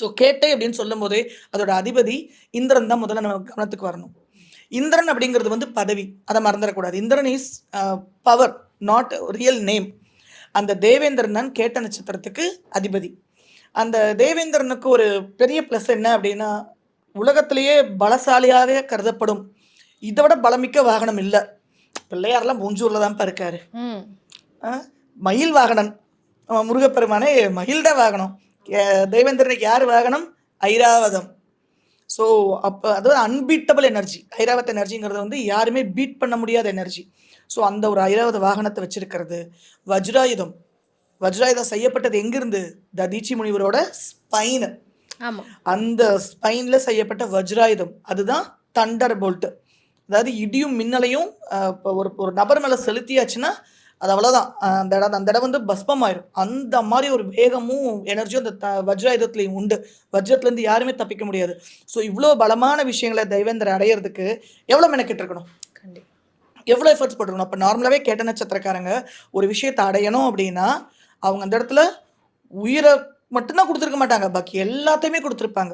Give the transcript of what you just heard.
So கேட்டை அப்படின்னு சொல்லும் போதே அதோட அதிபதி இந்திரன் தான் முதல்ல நம்ம கவனத்துக்கு வரணும். இந்திரன் அப்படிங்கிறது வந்து பதவி. அதை மறந்துடக்கூடாது. Indran is power not real name அந்த தேவேந்திரன் தான் கேட்ட நட்சத்திரத்துக்கு அதிபதி. அந்த தேவேந்திரனுக்கு ஒரு பெரிய ப்ளஸ் என்ன அப்படின்னா உலகத்திலேயே பலசாலியாக கருதப்படும். இதை விட பலமிக்க வாகனம் இல்லை. பிள்ளையாரெல்லாம் மூஞ்சூரில் தான்ப்பா இருக்காரு. மயில் வாகனன். முருகப்பெருமானே மயில்ட வாகனம். தேவேந்திரனுக்கு யார் வாகனம்? ஐராவதம். ஸோ அப்போ அது அன்பீட்டபிள் எனர்ஜி ஐராவத் எனர்ஜிங்கிறது வந்து யாருமே பீட் பண்ண முடியாத எனர்ஜி ஸோ அந்த ஒரு ஐராவத வாகனத்தை வச்சிருக்கிறது வஜ்ராயுதம். வஜ்ராயுதம் செய்யப்பட்டது எங்கிருந்து? ததீச்சி முனிவரோட ஸ்பைனு அந்த ஸ்பைனில் செய்யப்பட்ட வஜ்ராயுதம். அதுதான் தண்டர் போல்ட்டு அதாவது இடியும் மின்னலையும் இப்போ ஒரு ஒரு நபர் மேலே செலுத்தியாச்சுன்னா அது அவ்வளோதான் அந்த இடம் அந்த இடம் வந்து பஸ்பம் ஆயிரும் அந்த மாதிரி ஒரு வேகமும் எனர்ஜியும் அந்த த வஜ்ராயுதத்துலையும் உண்டு. வஜ்ரத்துலேருந்து யாருமே தப்பிக்க முடியாது. ஸோ இவ்வளோ பலமான விஷயங்களை தெய்வேந்திர அடையிறதுக்கு எவ்வளோ மெனக்கிட்டு இருக்கணும்? கண்டிப்பா. எவ்வளோ எஃபர்ட்ஸ் போட்டுருக்கணும்? அப்போ நார்மலாகவே கேட்ட நட்சத்திரக்காரங்க ஒரு விஷயத்தை அடையணும் அப்படின்னா அவங்க அந்த இடத்துல உயிரை மட்டும்தான் கொடுத்துருக்க மாட்டாங்க. பாக்கி எல்லாத்தையுமே கொடுத்துருப்பாங்க.